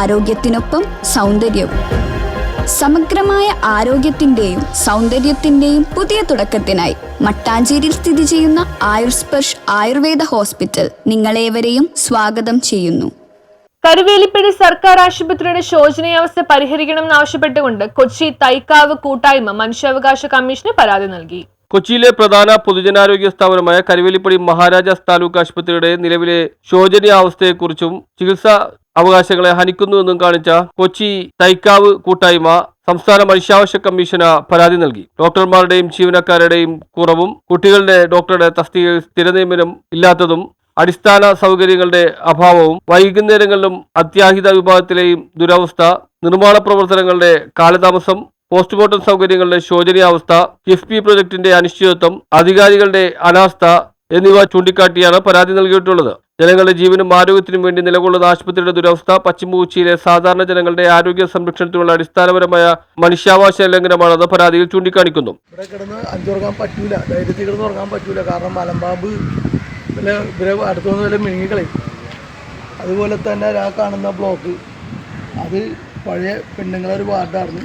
ആരോഗ്യത്തിനൊപ്പം സൗന്ദര്യവും. സമഗ്രമായ ആരോഗ്യത്തിന്റെയും സൗന്ദര്യത്തിന്റെയും പുതിയ തുടക്കത്തിനായി മട്ടാഞ്ചേരിയിൽ സ്ഥിതി ചെയ്യുന്ന ആയുർസ്പർഷ് ആയുർവേദ ഹോസ്പിറ്റൽ നിങ്ങളേവരെയും സ്വാഗതം ചെയ്യുന്നു. കരുവേലിപ്പടി സർക്കാർ ആശുപത്രിയുടെ ശോചനീയാവസ്ഥ പരിഹരിക്കണമെന്നാവശ്യപ്പെട്ടുകൊണ്ട് കൊച്ചി തൈക്കാവ് കൂട്ടായ്മ മനുഷ്യാവകാശ കമ്മീഷന് പരാതി നൽകി. കൊച്ചിയിലെ പ്രധാന പൊതുജനാരോഗ്യ സ്ഥാപനമായ കരുവേലിപ്പടി മഹാരാജാസ് താലൂക്ക് ആശുപത്രിയുടെ നിലവിലെ ശോചനീയാവസ്ഥയെക്കുറിച്ചും ചികിത്സാ അവകാശങ്ങളെ ഹനിക്കുന്നുവെന്നും കാണിച്ച കൊച്ചി തൈക്കാവ് കൂട്ടായ്മ സംസ്ഥാന മനുഷ്യാവകാശ കമ്മീഷന് പരാതി നൽകി. ഡോക്ടർമാരുടെയും ജീവനക്കാരുടെയും കുറവും കുട്ടികളുടെ ഡോക്ടറുടെ തസ്തികയിൽ സ്ഥിരനിയമനം ഇല്ലാത്തതും അടിസ്ഥാന സൗകര്യങ്ങളുടെ അഭാവവും വൈകുന്നേരങ്ങളിലും അത്യാഹിത വിഭാഗത്തിലെയും ദുരവസ്ഥ നിർമ്മാണ പ്രവർത്തനങ്ങളുടെ കാലതാമസം പോസ്റ്റ്മോർട്ടം സൗകര്യങ്ങളുടെ ശോചനീയാവസ്ഥ കിഫ്ബി പ്രൊജക്ടിന്റെ അനിശ്ചിതത്വം അധികാരികളുടെ അനാസ്ഥ എന്നിവ ചൂണ്ടിക്കാട്ടിയാണ് പരാതി നൽകിയിട്ടുള്ളത്. ജനങ്ങളുടെ ജീവനും ആരോഗ്യത്തിനും വേണ്ടി നിലകൊള്ളുന്ന ആശുപത്രിയുടെ ദുരവസ്ഥ പശ്ചിമകൊച്ചിയിലെ സാധാരണ ജനങ്ങളുടെ ആരോഗ്യ സംരക്ഷണത്തിനുള്ള അടിസ്ഥാനപരമായ മനുഷ്യാവകാശ ലംഘനമാണെന്ന് പരാതിയിൽ ചൂണ്ടിക്കാണിക്കുന്നു. ഇവിടെ കിടന്ന് അഞ്ചുറങ്ങാൻ പറ്റൂല ധൈര്യത്തിൽ കിടന്ന് ഉറങ്ങാൻ പറ്റൂല. കാരണം മലമ്പാമ്പ് ഇവരെ അടുത്തുനിന്ന് വല്ല മിഴുങ്ങിക്കളയും അതുപോലെ തന്നെ ആ കാണുന്ന ബ്ലോക്ക് അത് പഴയ പെണ്ണുങ്ങളെ ഒരു വാർഡായിരുന്നു.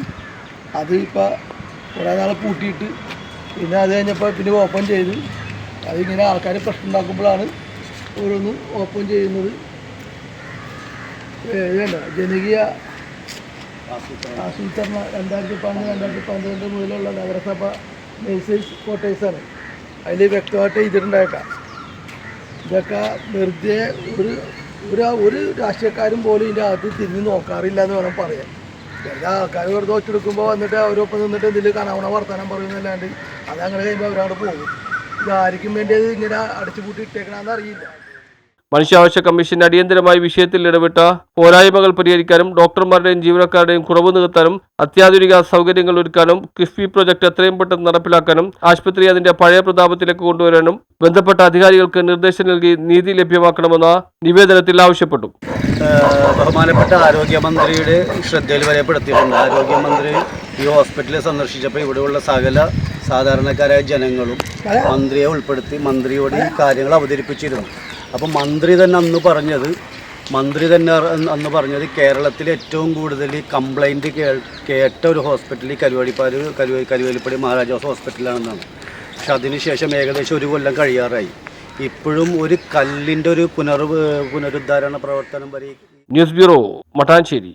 അത് ഇപ്പോൾ കുറേ നാൾ പൂട്ടിയിട്ട് പിന്നെ അത് കഴിഞ്ഞപ്പോൾ പിന്നെ ഓപ്പൺ ചെയ്ത് അതിങ്ങനെ ആൾക്കാർ പ്രശ്നം ഉണ്ടാക്കുമ്പോഴാണ് ഓരോന്ന് ഓപ്പൺ ചെയ്യുന്നത് വേണ്ട ജനകീയ ആസൂത്രണ രണ്ടായിരത്തി പതിനൊന്ന് രണ്ടായിരത്തി പന്ത്രണ്ട് മുതലുള്ള നഗരസഭ നഴ്സേഴ്സ് ക്വാർട്ടേഴ്സാണ്. അതിൽ വ്യക്തമായിട്ട് എഴുതിയിട്ടുണ്ടായേക്കാം. ഇതൊക്കെ വെറുതെ ഒരു ഒരു ഒരു രാഷ്ട്രീയക്കാരും പോലും ഇതിന്റെ അകത്ത് തിരിഞ്ഞ് നോക്കാറില്ല എന്ന് വേണം പറയാൻ. എല്ലാ ആൾക്കാർ വെറുതെ ഒച്ചെടുക്കുമ്പോൾ വന്നിട്ട് അവരൊപ്പം നിന്നിട്ട് ഇതിൽ കണവണ വർത്തമാനം പറയുന്നല്ലാണ്ട് അതങ്ങനെ കഴിയുമ്പോൾ അവരവിടെ പോകും. ഇത് ആർക്കും വേണ്ടി അത് ഇങ്ങനെ അടച്ചുപൂട്ടി ഇട്ടേക്കണമെന്ന് അറിയില്ല. മനുഷ്യാവകാശ കമ്മീഷൻ അടിയന്തരമായി വിഷയത്തിൽ ഇടപെട്ട പോരായ്മകൾ പരിഹരിക്കാനും ഡോക്ടർമാരുടെയും ജീവനക്കാരുടെയും കുറവ് നികത്താനും അത്യാധുനിക സൗകര്യങ്ങൾ ഒരുക്കാനും കിഫ്ബി പ്രൊജക്ട് എത്രയും പെട്ടെന്ന് നടപ്പിലാക്കാനും ആശുപത്രി അതിന്റെ പഴയ പ്രതാപത്തിലേക്ക് കൊണ്ടുവരാനും ബന്ധപ്പെട്ട അധികാരികൾക്ക് നിർദ്ദേശം നൽകി നീതി ലഭ്യമാക്കണമെന്ന നിവേദനത്തിൽ ആവശ്യപ്പെട്ടു. ബഹുമാനപ്പെട്ട ആരോഗ്യമന്ത്രിയുടെ ശ്രദ്ധയിൽ വരപ്പെടുത്തിയിട്ടുണ്ട്. ആരോഗ്യമന്ത്രി ഈ ഹോസ്പിറ്റലിൽ സന്ദർശിച്ചപ്പോൾ ഇവിടെയുള്ള സകല സാധാരണക്കാരായ ജനങ്ങളും മന്ത്രിയെ ഉൾപ്പെടുത്തി മന്ത്രിയോട് ഈ കാര്യങ്ങൾ അവതരിപ്പിച്ചിരുന്നു. അപ്പം മന്ത്രി തന്നെ അന്ന് പറഞ്ഞത് മന്ത്രി തന്നെ അന്ന് പറഞ്ഞത് കേരളത്തിൽ ഏറ്റവും കൂടുതൽ കംപ്ലൈന്റ് കേട്ട ഒരു ഹോസ്പിറ്റൽ ഈ കരുവാടിപ്പാട് കരുവ കരുവേലിപ്പടി മഹാരാജാസ് ഹോസ്പിറ്റലാണെന്നാണ് പക്ഷെ അതിനുശേഷം ഏകദേശം ഒരു കൊല്ലം കഴിയാറായി. ഇപ്പോഴും ഒരു കല്ലിന്റെ ഒരു പുനർ പുനരുദ്ധാരണ പ്രവർത്തനം വരെ ന്യൂസ് ബ്യൂറോ മട്ടാഞ്ചേരി.